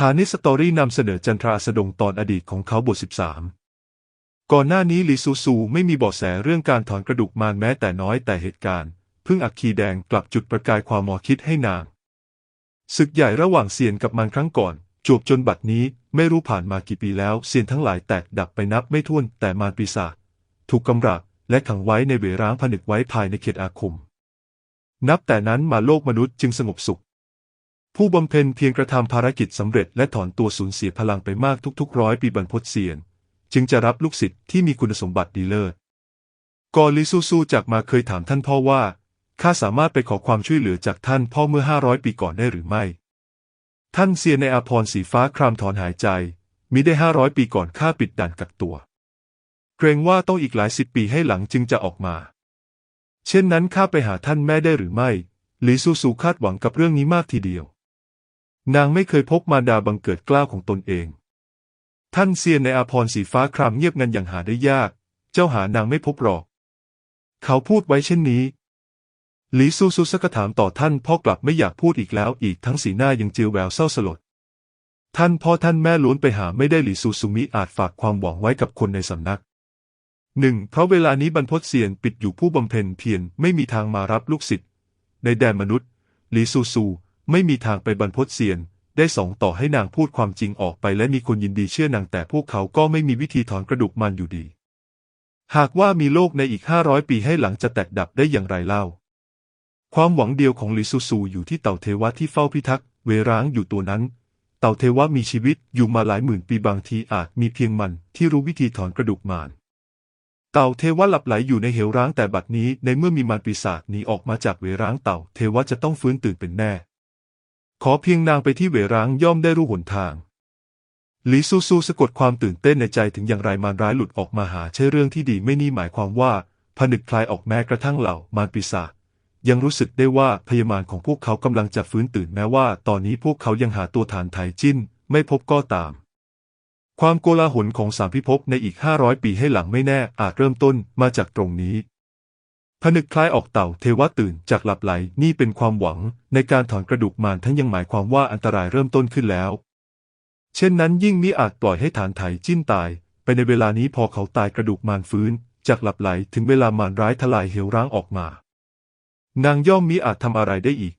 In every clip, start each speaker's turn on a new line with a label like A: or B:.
A: ฐานิสตอรี่นำเสนอจันทราสดงตอนอดีตของเขาบท 13 ก่อนหน้านี้ลีซูซูไม่มีเบาะแสเรื่องการถอนกระดูกมารแม้แต่น้อยแต่เหตุการณ์ พึ่งอักคีแดงกลับจุดประกายความมอคิดให้นาง ศึกใหญ่ระหว่างเซียนกับมันครั้งก่อน จวบจนบัดนี้ไม่รู้ผ่านมากี่ปีแล้วเซียนทั้งหลายแตกดับไปนับไม่ถ้วนแต่มารปีศาจถูกกำราบและขังไว้ในเวร้างผนึกไว้ภายในเขตอาคม นับแต่นั้นมาโลกมนุษย์จึงสงบสุข ผู้บำเพ็ญเพียงกระทำภารกิจสำเร็จและถอนตัวสูญเสียพลังไปมากทุกๆร้อยปีบรรพตเซียน จึงจะรับลูกศิษย์ที่มีคุณสมบัติดีเลิศกอลิซูซูจากมาเคยถามท่านพ่อว่าข้าสามารถไปขอความช่วยเหลือจากท่านพ่อเมื่อห้าร้อยปีก่อนได้หรือไม่ ท่านเซียนในอาพรสีฟ้าครามถอนหายใจมิได้ห้าร้อยปีก่อนข้าปิดด่านกักตัว เกรงว่าต้องอีกหลายสิบปีให้หลังจึงจะออกมา เช่นนั้นข้าไปหาท่านแม่ได้หรือไม่หลีซูซูคาดหวังกับเรื่องนี้มากทีเดียว นางไม่เคยพบมารดาบังเกิดกล้าวของตนเอง ท่านเซียนในอาพรสีฟ้าครามเงียบงันอย่างหาได้ยาก เจ้าหานางไม่พบหรอก เขาพูดไว้เช่นนี้ หลีซูซูสก็ถามต่อท่านพ่อกลับไม่อยากพูดอีกแล้วอีกทั้งสีหน้ายังเจียวแววเศร้าสลด ท่านพ่อท่านแม่ล้วนไปหาไม่ได้หลีซูซูมิอาจฝากความหวังไว้กับคนในสำนักหนึ่งเพราะเวลานี้บรรพตเซียนปิดอยู่ผู้บำเพ็ญเพียรไม่มีทางมารับลูกศิษย์ในแดนมนุษย์หลีซูซู ไม่มีทางไปบรรพตเซียน ได้สองต่อให้นางพูดความจริงออกไปและมีคนยินดีเชื่อนางแต่พวกเขาก็ไม่มีวิธีถอนกระดูกมันอยู่ดี หากว่ามีโลกในอีกห้าร้อยปีให้หลังจะแตกดับได้อย่างไรเล่า ความหวังเดียวของลิซูซูอยู่ที่เต่าเทวะที่เฝ้าพิทักษ์เวร้างอยู่ตัวนั้น เต่าเทวะมีชีวิตอยู่มาหลายหมื่นปีบางทีอาจมีเพียงมันที่รู้วิธีถอนกระดูกมารเต่าเทวะหลับไหลอยู่ในเหวร้างแต่บัดนี้ในเมื่อมีมารปีศาจหนีออกมาจากเวร้างเต่าเทวะจะต้องฟื้นตื่นเป็นแน่ ขอเพียงนางไปที่เวร้างย่อมได้รู้หนทางลิซูซูสะกดความตื่นเต้นในใจถึงอย่างไรมารร้ายหลุดออกมาหาใช่เรื่องที่ดีไม่นี่หมายความว่าผนึกคลายออกแม้กระทั่งเหล่ามารปีศาจยังรู้สึกได้ว่าพยามารของพวกเขากำลังจะฟื้นตื่นแม้ว่าตอนนี้พวกเขายังหาตัวฐานไทจิ้นไม่พบก็ตาม ความโกลาหลของสามพิภพในอีกห้าร้อยปีให้หลังไม่แน่อาจเริ่มต้นมาจากตรงนี้ นึกคล้ายออกเต่าเทวะตื่นจากหลับไหลนี่เป็นความหวังในการถอนกระดูกมารทั้งยังหมายความว่าอันตรายเริ่มต้นขึ้นแล้ว เช่นนั้นยิ่งมิอาจปล่อยให้ฐานไถจิ้นตาย ไปในเวลานี้พอเขาตายกระดูกมารฟื้น จากหลับไหลถึงเวลามารร้ายทลายเหวร้างออกมา นางย่อมมิอาจทำอะไรได้อีก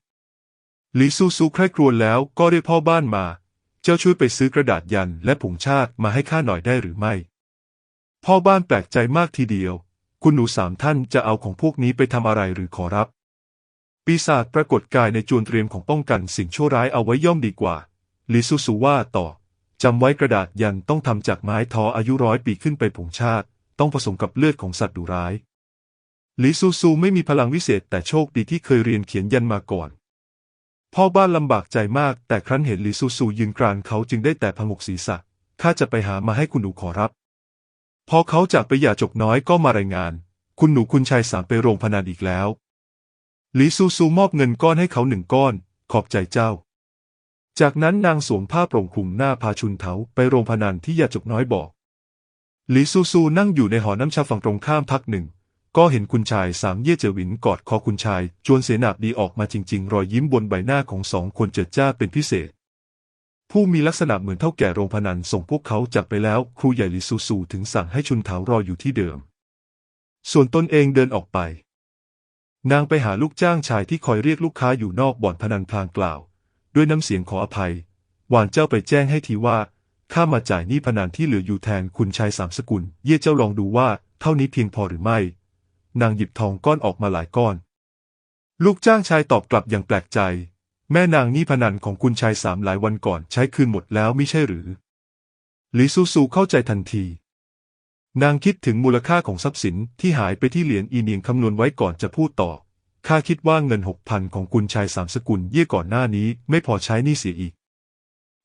A: หลีซูซูใคร่ครวญแล้วก็เรียกพ่อบ้านมา เจ้าช่วยไปซื้อกระดาษยันและผงชาติมาให้ข้าหน่อยได้หรือไม่ พ่อบ้านแปลกใจมากทีเดียว คุณหนูสามท่านจะเอาของพวกนี้ไปทำอะไรหรือขอรับ ปีศาจปรากฏกายในจวนเตรียมของป้องกันสิ่งชั่วร้ายเอาไว้ย่อมดีกว่าลิซูซูว่าต่อจำไว้กระดาษยันต้องทำจากไม้ทออายุร้อยปีขึ้นไปผงชาติ ต้องผสมกับเลือดของสัตว์ดุร้ายลิซูซูไม่มีพลังวิเศษแต่โชคดีที่เคยเรียนเขียนยันมาก่อน พ่อบ้านลำบากใจมากแต่ครั้นเห็นลิซูซูยืนกรานเขาจึงได้แต่พงกศีรษะข้าจะไปหามาให้คุณหนูขอรับ พอเขาจากไปอย่าจกน้อยก็มารายงาน คุณหนูคุณชายสามไปโรงพนันอีกแล้ว หลิซูซูมอบเงินก้อนให้เขาหนึ่งก้อน ขอบใจเจ้า จากนั้นนางสวมผ้าโปร่งคลุมหน้าพาชุนเถาไปโรงพนันที่ยาจกน้อยบอกหลิซูซูนั่งอยู่ในหอน้ำชาฝั่งตรงข้ามพักหนึ่ง ก็เห็นคุณชายสามเย่เจวินกอดคอคุณชาย จวนเสนาบดีออกมาจริง ๆ รอยยิ้มบนใบหน้าของสองคนเจิดจ้าเป็นพิเศษ ผู้มีลักษณะเหมือนเท่าแก่โรงพนันส่งพวกเขาจากไปแล้วครูใหญ่ลิซูซูถึงสั่งให้ชุนเถารออยู่ที่เดิม ส่วนตนเองเดินออกไป นางไปหาลูกจ้างชายที่คอยเรียกลูกค้าอยู่นอกบ่อนพนันพลางกล่าว ด้วยน้ำเสียงขออภัย หวานเจ้าไปแจ้งให้ทีว่าข้ามาจ่ายหนี้พนันที่เหลืออยู่แทนคุณชายสามสกุล เย่เจ้าลองดูว่าเท่านี้เพียงพอหรือไม่ นางหยิบทองก้อนออกมาหลายก้อน ลูกจ้างชายตอบกลับอย่างแปลกใจ แม่นางนี่พนันของคุณชายสามหลายวันก่อนใช้คืนหมดแล้วไม่ใช่หรือลิซูซูเข้าใจทันที นางคิดถึงมูลค่าของทรัพย์สินที่หายไปที่เหรียญอีเนียงคำนวณไว้ก่อนจะพูดต่อ ข้าคิดว่าเงินหกพันของคุณชายสามสกุลเยี่ยก่อนหน้านี้ไม่พอใช้นี่เสียอีก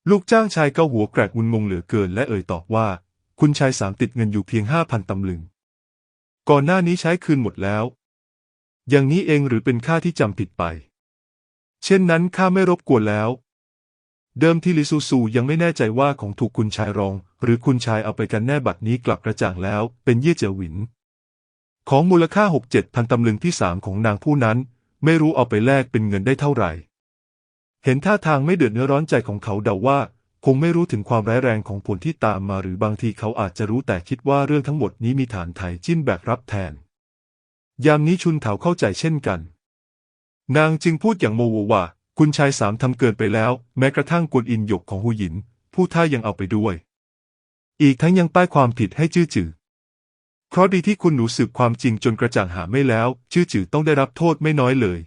A: ลูกจ้างชายเก้าหัวแกรกมุนงงเหลือเกินและเอ่ยตอบว่า คุณชายสามติดเงินอยู่เพียงห้าพันตำลึง ก่อนหน้านี้ใช้คืนหมดแล้ว อย่างนี้เองหรือเป็นข้าที่จำผิดไป เช่นนั้นข้าไม่รบกวนแล้ว เดิมที่ลิซูซูยังไม่แน่ใจว่าของถูกคุณชายรอง หรือคุณชายเอาไปกันแน่บัดนี้กลับกระจ่างแล้ว เป็นเย่เจอหวิน ของมูลค่าหกเจ็ดพันตำลึงที่สามของนางผู้นั้น ไม่รู้เอาไปแลกเป็นเงินได้เท่าไหร่ เห็นท่าทางไม่เดือดเนื้อร้อนใจของเขาเดาว่า คงไม่รู้ถึงความร้ายแรงของผลที่ตามมาหรือบางทีเขาอาจจะรู้แต่คิดว่าเรื่องทั้งหมดนี้มีฐานไถจิ้นแบกรับแทน ยามนี้ชุนเถาเข้าใจเช่นกัน นางจึงพูดอย่างโมโหว่า คุณชายสามทำเกินไปแล้ว แม้กระทั่งกวนอินหยกของหูหยิน ผู้ท่ายังเอาไปด้วย อีกทั้งยังป้ายความผิดให้จื้อจือเพราะดีที่คุณหนูสืบความจริงจนกระจ่างหาไม่แล้ว จื้อจือต้องได้รับโทษไม่น้อยเลย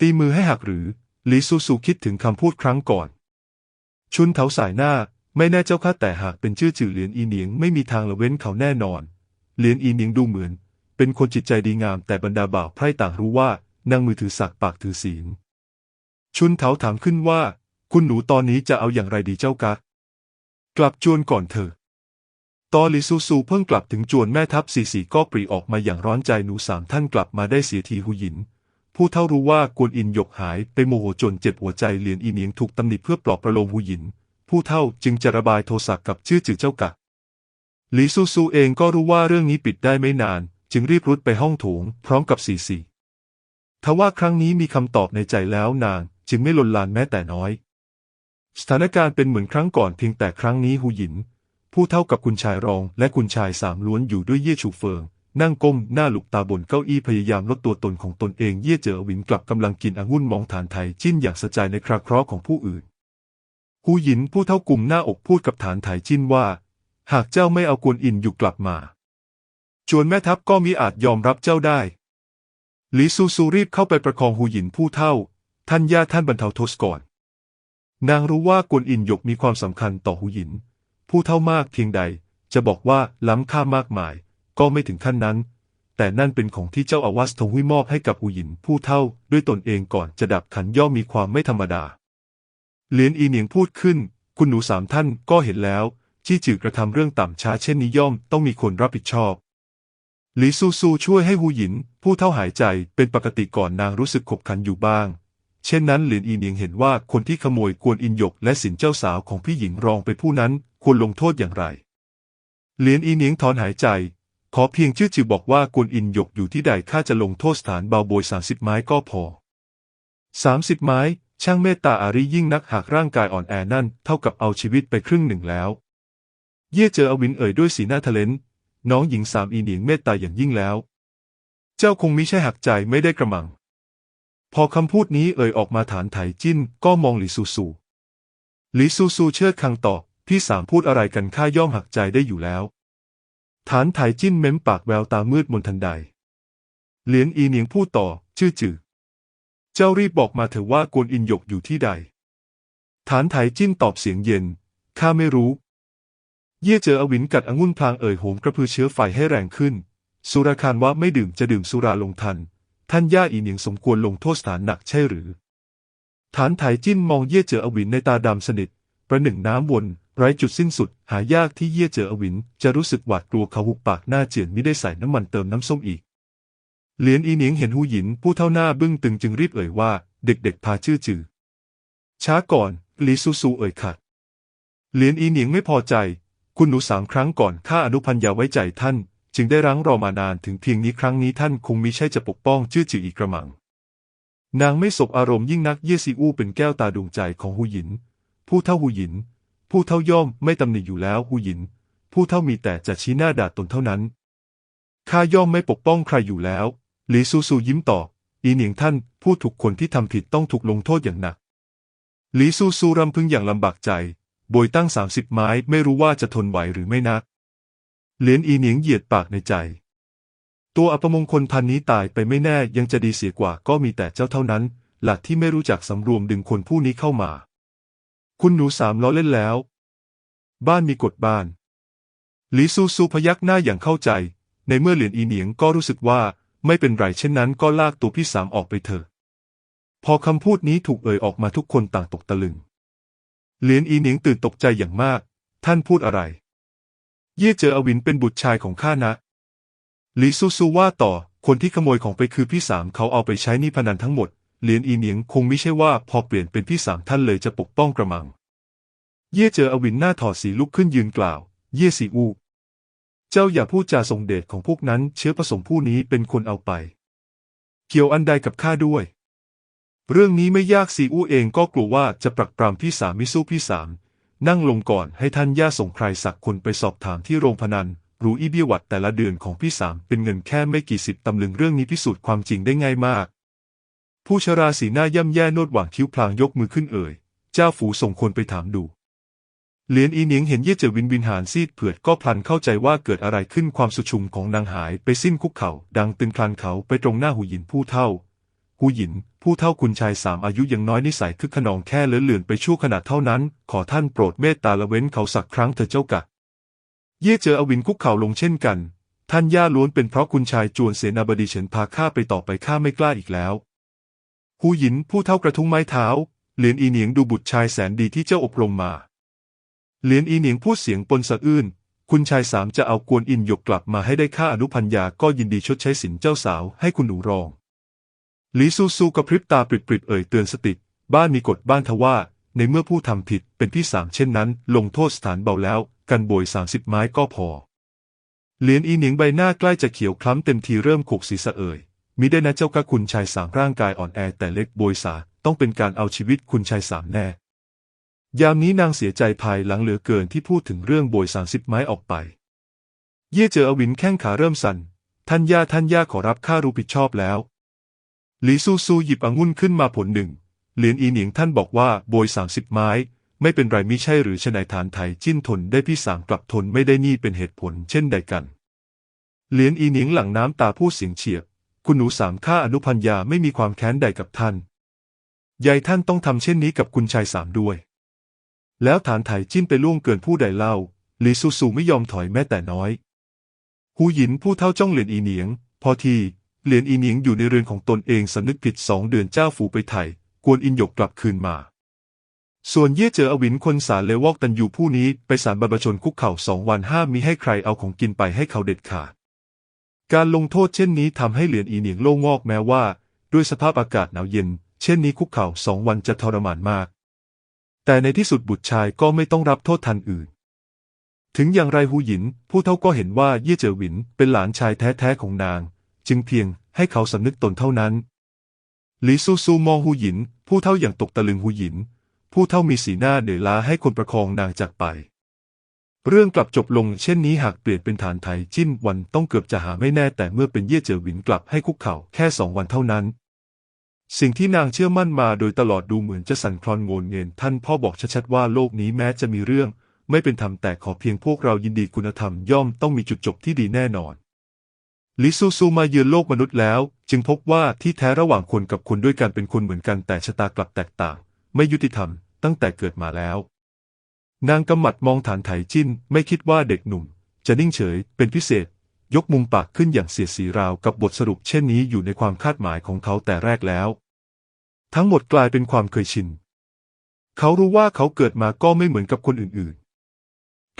A: ตีมือให้หักหรือหลีซูซูคิดถึงคำพูดครั้งก่อน ชุนเถาสายหน้าไม่แน่เจ้าค่ะแต่หากเป็นชื่อจื่อเหรียญอีเหนียงไม่มีทางละเว้นเขาแน่นอน เหรียญอีเหนียงดูเหมือน เป็นคนจิตใจดีงามแต่บรรดาบ่าวไพร่ต่างรู้ว่า นางมือถือสักปากถือศีล ชุนเถาถามขึ้นว่า คุณหนูตอนนี้จะเอาอย่างไรดีเจ้ากะ กลับจวนก่อนเถอะตอนลิซูซูเพิ่งกลับถึงจวนแม่ทัพสีสีก็ปรีออกมาอย่างร้อนใจหนูสามท่านกลับมาได้เสียทีหูหยิน ผู้เท่ารู้ว่ากวนอินหยกหายไปโมโหจนเจ็บหัวใจเหรียญอีเหนียงถูกตำหนิเพื่อปลอบประโลมหูหยิน ผู้เท่าจึงจะระบายโทสะกับชื่อจือเจ้ากะหลีซูซูเองก็รู้ว่าเรื่องนี้ปิดได้ไม่นาน จึงรีบรุดไปห้องโถงพร้อมกับสีสี ทว่าครั้งนี้มีคำตอบในใจแล้วนางจึงไม่ลนลานแม้แต่น้อย สถานการณ์เป็นเหมือนครั้งก่อนเพียงแต่ครั้งนี้หูหยิน ผู้เท่ากับคุณชายรองและคุณชายสามล้วนอยู่ด้วยเย่ชูเฟิง นั่งก้มหน้าหลุกตาบนเก้าอี้พยายามลดตัวตนของตนเองเย่เจอหวินกลับกำลังกินองุ่นมองฐานไทยจิ้นอย่างสะใจในคราเคราะห์ของผู้อื่นหูหยินผู้เท่ากลุ่มหน้าอกพูดกับฐานไทยจิ้นว่า หากเจ้าไม่เอากวนอินอยู่กลับมาจวนแม่ทัพก็มิอาจยอมรับเจ้าได้ หลีซูซูรีบเข้าไปประคองหูหยินผู้เท่า ท่านย่าท่านบรรเทาโทษก่อน นางรู้ว่ากวนอินหยกมีความสำคัญต่อหูหยิน ผู้เท่ามากเพียงใด จะบอกว่าล้ำค่ามากมาย ก็ไม่ถึงขั้นนั้น แต่นั่นเป็นของที่เจ้าอาวาสทงหุยมอบให้กับหูหยินผู้เท่า ด้วยตนเองก่อนจะดับขันย่อมมีความไม่ธรรมดา เหลียนอีเหนียงพูดขึ้น คุณหนูสามท่านก็เห็นแล้ว ที่จือกระทำเรื่องต่ำช้าเช่นนี้ย่อมต้องมีคนรับผิดชอบ หลีซูซูช่วยให้หูหยิน ผู้เท่าหายใจเป็นปกติก่อนนางรู้สึกขบขันอยู่บ้าง เช่นนั้นเหลียนอีเนียงเห็นว่าคนที่ขโมยกวนอินหยกและสินเจ้าสาวของพี่หญิงรองไปผู้นั้นควรลงโทษอย่างไรเหลียนอีเนียงถอนหายใจ ขอเพียงชื่อจือบอกว่ากวนอินหยกอยู่ที่ใดข้าจะลงโทษสถานเบาโบยสามสิบไม้ก็พอสามสิบไม้ ช่างเมตตาอารียิ่งนักหากร่างกายอ่อนแอนั่นเท่ากับเอาชีวิตไปครึ่งหนึ่งแล้ว เย่เจออวินเอ่ยด้วยสีหน้าทะเลน น้องหญิงสามอีเหนียงเมตตาอย่างยิ่งแล้ว เจ้าคงมิใช่หักใจไม่ได้กระมัง พอคำพูดนี้เอ่ยออกมาฐานไถจิ้นก็มองหลีซูซูหลีซูซูเชิดคังตอบพี่สามพูดอะไรกันข้าย่อมหักใจได้อยู่แล้ว ฐานไถจิ้นเม้มปากแววตามืดมนทันใด เหลียนอีเหนียงพูดต่อ ชื่อจือเจ้ารีบบอกมาเถอะว่ากวนอินหยกอยู่ที่ใด ฐานไถจิ้นตอบเสียงเย็นข้าไม่รู้ เย่เจออวินกัดองุ่นพลางเอ่ยโหมกระพือเชื้อไฟให้แรงขึ้น สุราคารว่าไม่ดื่มจะดื่มสุราลงทัน ท่านย่าอีเหนียงสมควรลงโทษสถานหนักใช่หรือ ฐานไถจิ้นมองเย่เจออวินในตาดำสนิท ประหนึ่งน้ำวน ไร้จุดสิ้นสุด หายากที่เย่เจออวิน จะรู้สึกหวาดกลัวเขาหุบปากหน้าเจียนไม่ได้ใส่น้ำมันเติมน้ำส้มอีก เหลียนอีเหนียงเห็นหูหยินผู้เท่าหน้าบึ้งตึงจึงรีบเอ่ยว่า เด็กๆพาชื่อจือช้าก่อนลีซูซูเอ่ยขัดเหลียนอีเหนียงไม่พอใจ คุณหนูสามครั้งก่อนข้าอนุพันยาไว้ใจท่าน จึงได้รั้งรอมานานถึงเพียงนี้ครั้งนี้ท่านคงมิใช่จะปกป้องชื่อจืออีกกระมัง นางไม่สบอารมณ์ยิ่งนักเยซีอู้เป็นแก้วตาดวงใจของหูหยิน ผู้เท่าหูหยิน ผู้เท่าย่อมไม่ตำหนิอยู่แล้วหูหยิน ผู้เท่ามีแต่จะชี้หน้าด่าตนเท่านั้นข้าย่อมไม่ปกป้องใครอยู่แล้ว หลีซูซูยิ้มตอบอีเหนียงท่านผู้ถูกคนที่ทำผิดต้องถูกลงโทษอย่างหนัก หลีซูซูรำพึงอย่างลำบากใจ โบยตั้งสามสิบไม้ไม่รู้ว่าจะทนไหวหรือไม่นัก เหลียนอีเหนียงเหยียดปากในใจ ตัวอัปมงคลพันนี้ตายไปไม่แน่ยังจะดีเสียกว่าก็มีแต่เจ้าเท่านั้น หลักที่ไม่รู้จักสำรวมดึงคนผู้นี้เข้ามา คุณหนูสามล้อเล่นแล้ว บ้านมีกฎบ้านหลีซูซูพยักหน้าอย่างเข้าใจ ในเมื่อเหลียนอีเหนียงก็รู้สึกว่าไม่เป็นไรเช่นนั้นก็ลากตัวพี่สามออกไปเถอะ พอคำพูดนี้ถูกเอ่ยออกมาทุกคนต่างตกตะลึง เหลียนอีหนิงตื่นตกใจอย่างมาก ท่านพูดอะไร เย่เจออวินเป็นบุตรชายของข้านะหลีซูซูว่าต่อ คนที่ขโมยของไปคือพี่สามเขาเอาไปใช้นี่พนันทั้งหมด เหลียนอีเหนียงคงไม่ใช่ว่าพอเปลี่ยนเป็นพี่สามท่านเลยจะปกป้องกระมัง เย่เจออวินหน้าถอดสีลุกขึ้นยืนกล่าว เย่สีอูเจ้าอย่าพูดจาทรงเดชของพวกนั้น เชื้อผสมผู้นี้เป็นคนเอาไป เกี่ยวอันใดกับข้าด้วย เรื่องนี้ไม่ยากซีอู้เองก็กลัวว่าจะปรักปรำพี่สามมิสู้พี่สาม นั่งลงก่อนให้ท่านย่าส่งใครสักคนไปสอบถามที่โรงพนันรู้อีเบี้ยวัดแต่ละเดือนของพี่สามเป็นเงินแค่ไม่กี่สิบตำลึงเรื่องนี้พิสูจน์ความจริงได้ง่ายมาก ผู้ชราสีหน้าย่ำแย่โนดหว่างคิ้วพลางยกมือขึ้นเอ่ย เจ้าฝูส่งคนไปถามดูเหลียนอีเนียงเห็นเย่เจวินวินหานซีดเผือดก็พลันเข้าใจว่าเกิดอะไรขึ้นความสุชุมของนางหายไปสิ้นคุกเข่าดังตึงคลันเขาไปตรงหน้าหูหยินผู้เท่า หูหยิน ผู้เท่าคุณชายสามอายุยังน้อยนิสัยคึกขนองแค่เลื่อนเลือนไปชั่วขณะเท่านั้น ขอท่านโปรดเมตตาละเว้นเขาสักครั้งเถิดเจ้ากะ เย่เจออวินคุกเข่าลงเช่นกัน ท่านย่าล้วนเป็นเพราะคุณชายจวนเสนาบดีเฉินพาข้าไปต่อไปข้าไม่กล้าอีกแล้วหูหยินผู้เท่ากระทุ้งไม้เท้า เหลียนอีเหนียงดูบุตรชายแสนดีที่เจ้าอบรมมาเหลียนอีเหนียงพูดเสียงปนสะอื้นคุณชายสามจะเอากวนอินหยกกลับมาให้ได้ค่าอนุพันยาก็ยินดีชดใช้สินเจ้าสาวให้คุณหนูรอง หลีซูซูกระพริบตาปริบๆเอ่ยเตือนสติ บ้านมีกฎบ้านทว่า ในเมื่อผู้ทำผิดเป็นพี่สามเช่นนั้น ลงโทษสถานเบาแล้ว กันโบยสามสิบไม้ก็พอ เหลียนอีเหนียงใบหน้าใกล้จะเขียวคล้ำเต็มทีเริ่มขกศีรษะเอ่ยมิได้นะเจ้าค่ะคุณชายสามร่างกายอ่อนแอแต่เล็กโบยสาต้องเป็นการเอาชีวิตคุณชายสามแน่ ยามนี้นางเสียใจภายหลังเหลือเกินที่พูดถึงเรื่องโบยสามสิบไม้ออกไป เย่เจออวินแข้งขาเริ่มสั่นท่านย่าท่านย่าขอรับข้ารู้ผิดชอบแล้ว หลีซูซูหยิบองุ่นขึ้นมาผลหนึ่ง เหลียนอีเหนียงท่านบอกว่าโบยสามสิบไม้ ไม่เป็นไรมิใช่หรือชนายฐานไทยจิ้นทนได้พี่สามกลับทนไม่ได้นี่เป็นเหตุผลเช่นใดกัน เหลียนอีเหนียงหลังน้ำตาพูดเสียงเฉียบ คุณหนูสามข้าอนุพันยาไม่มีความแค้นใดกับท่าน ยายท่านต้องทำเช่นนี้กับคุณชายสามด้วย แล้วฐานไถจิ้นไปล่วงเกินผู้ใดเล่า หลีซูซูไม่ยอมถอยแม้แต่น้อย หูหยินผู้เท่าจ้องเหรียญอีเหนียง พอที เหรียญอีเหนียงอยู่ในเรือนของตนเองสำนึกผิดสองเดือนเจ้าฝูไปไถ่กวนอินหยกกลับคืนมา ส่วนเย่เจออวินคนสารเลวอกตันอยู่ผู้นี้ไปสารบรรพชนคุกเข่าสองวันห้ามมิให้ใครเอาของกินไปให้เขาเด็ดขาด การลงโทษเช่นนี้ทำให้เหรียญอีเหนียงโล่งอกแม้ว่า ด้วยสภาพอากาศหนาวเย็น เช่นนี้คุกเข่าสองวันจะทรมานมาก แต่ในที่สุดบุตรชายก็ไม่ต้องรับโทษทันอื่นถึงอย่างไรหูหยิน ผู้เท่าก็เห็นว่าเย่เจอหวินเป็นหลานชายแท้ๆของนาง จึงเพียงให้เขาสำนึกตนเท่านั้น หลีซูซูมองหูหยิน ผู้เท่าอย่างตกตะลึงหูหยิน ผู้เท่ามีสีหน้าเหนื่อยล้าให้คนประคองนางจากไป เรื่องกลับจบลงเช่นนี้หากเปลี่ยนเป็นฐานไทยจิ้นวันต้องเกือบจะหาไม่แน่แต่เมื่อเป็นเย่เจอหวินกลับให้คุกเข่าแค่สองวันเท่านั้น สิ่งที่นางเชื่อมั่นมาโดยตลอดดูเหมือนจะสั่นคลอนโงนเงินท่านพ่อบอกชัดๆว่าโลกนี้แม้จะมีเรื่องไม่เป็นธรรมแต่ขอเพียงพวกเรายินดีคุณธรรมย่อมต้องมีจุดจบที่ดีแน่นอน ลิซูซูมาเยือนโลกมนุษย์แล้ว จึงพบว่าที่แท้ระหว่างคนกับคนด้วยกันเป็นคนเหมือนกันแต่ชะตากลับแตกต่าง ไม่ยุติธรรมตั้งแต่เกิดมาแล้ว นางกำมัดมองฐานไถจิ้น ไม่คิดว่าเด็กหนุ่ม จะนิ่งเฉยเป็นพิเศษ ยกมุมปากขึ้นอย่างเสียสีราวกับบทสรุปเช่นนี้อยู่ในความคาดหมายของเขาแต่แรกแล้ว ทั้งหมดกลายเป็นความเคยชิน เขารู้ว่าเขาเกิดมาก็ไม่เหมือนกับคนอื่นๆ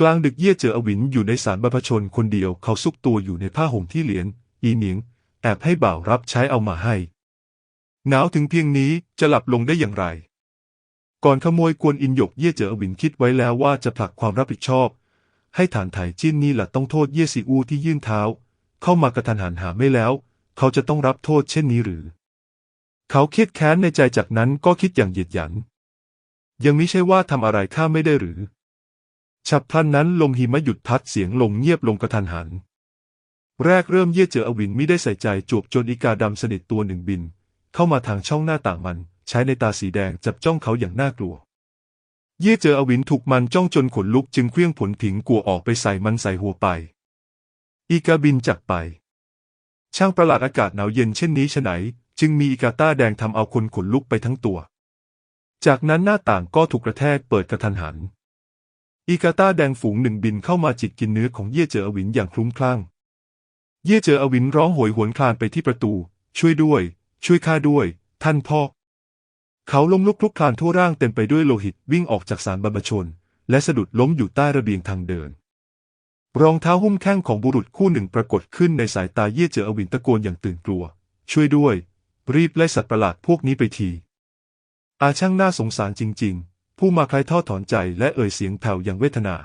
A: กลางดึกเย่เจออวินอยู่ในศาลบรรพชนคนเดียวเขาซุกตัวอยู่ในผ้าห่มที่เหรียญอีเหนียงแอบให้บ่าวรับใช้เอามาให้ หนาวถึงเพียงนี้จะหลับลงได้อย่างไร ก่อนขโมยกวนอินหยกเย่เจออวินคิดไว้แล้วว่าจะผลักความรับผิดชอบ ให้ฐานไถจิ้นนี่แหละต้องโทษเย่ซีอูที่ยื่นเท้า เข้ามากระทันหันหาไม่แล้ว เขาจะต้องรับโทษเช่นนี้หรือ เขาเครียดแค้นในใจจากนั้นก็คิดอย่างเหยียดหยัน ยังมิใช่ว่าทำอะไรข้าไม่ได้หรือ ฉับพลันนั้นลมหิมะหยุดพัดเสียงลมเงียบลงกระทันหัน แรกเริ่มเย่เจออวินไม่ได้ใส่ใจจวบจนอีกาดำสนิทตัวหนึ่งบิน เข้ามาทางช่องหน้าต่างมัน ใช้ในตาสีแดงจับจ้องเขาอย่างน่ากลัว เย่เจออวินถูกมันจ้องจนขนลุกจึงเคลี้ยงผลผิงกัวออกไปใส่มันใส่หัวไป อีกาบินจากไป ช่างประหลาดอากาศหนาวเย็นเช่นนี้ฉไหน จึงมีอีกาต้าแดงทำเอาคนขนลุกไปทั้งตัว จากนั้นหน้าต่างก็ถูกกระแทกเปิดกระทันหัน อีกาต้าแดงฝูงหนึ่งบินเข้ามาจิกกินเนื้อของเย่เจออวินอย่างคลุ้มคลั่ง เย่เจออวินร้องโหยหวนคลานไปที่ประตู ช่วยด้วย ช่วยข้าด้วย ท่านพ่อ เขาล้มลุกคลุกคลานทั่วร่างเต็มไปด้วยโลหิตวิ่งออกจากศาลบรรพชน และสะดุดล้มอยู่ใต้ระเบียงทางเดิน รองเท้าหุ้มแข้งของบุรุษคู่หนึ่งปรากฏขึ้นในสายตาเย่เจออวินตะโกนอย่างตื่นกลัว ช่วยด้วย รีบไล่สัตว์ประหลาดพวกนี้ไปที อาช่างน่าสงสารจริง ๆ ผู้มาคลายท่อถอนใจและเอ่ยเสียงแผ่วอย่างเวทนา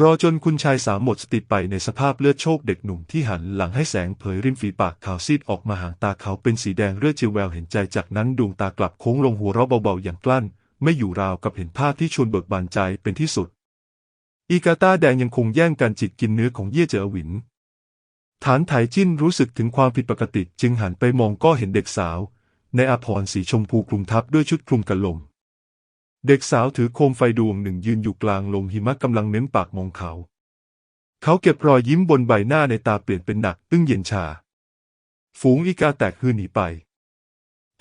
A: รอจนคุณชายสามหมดสติไปในสภาพเลือดโชกเด็กหนุ่มที่หันหลังให้แสงเผยริมฝีปากขาวซีดออกมาหางตาเขาเป็นสีแดงเลือดจิวแววเห็นใจจากนั้นดวงตากลับโค้งลงหัวเราะเบาๆอย่างกลั้น ไม่อยู่ราวกับเห็นภาพที่ชวนเบิกบานใจเป็นที่สุด อีกาตาแดงยังคงแย่งกันจิกกินเนื้อของเย่เจอหวินฐานไถจิ้นรู้สึกถึงความผิดปกติจึงหันไปมองก็เห็นเด็กสาว ในอาภรณ์สีชมพูคลุมทับด้วยชุดคลุมกันลม เด็กสาวถือโคมไฟดวงหนึ่งยืนอยู่กลางลมหิมะกำลังเน้นปากมองเขา เขาเก็บรอยยิ้มบนใบหน้าในตาเปลี่ยนเป็นหนักตึ้งเย็นชา ฝูงอีกาแตกฮือหนีไป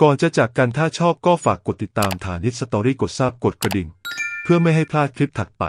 A: ก่อนจะจากกันถ้าชอบก็ฝากกดติดตามฐานิตสตอรี่กดซับกดกระดิ่ง เพื่อไม่ให้พลาดคลิปถัดไป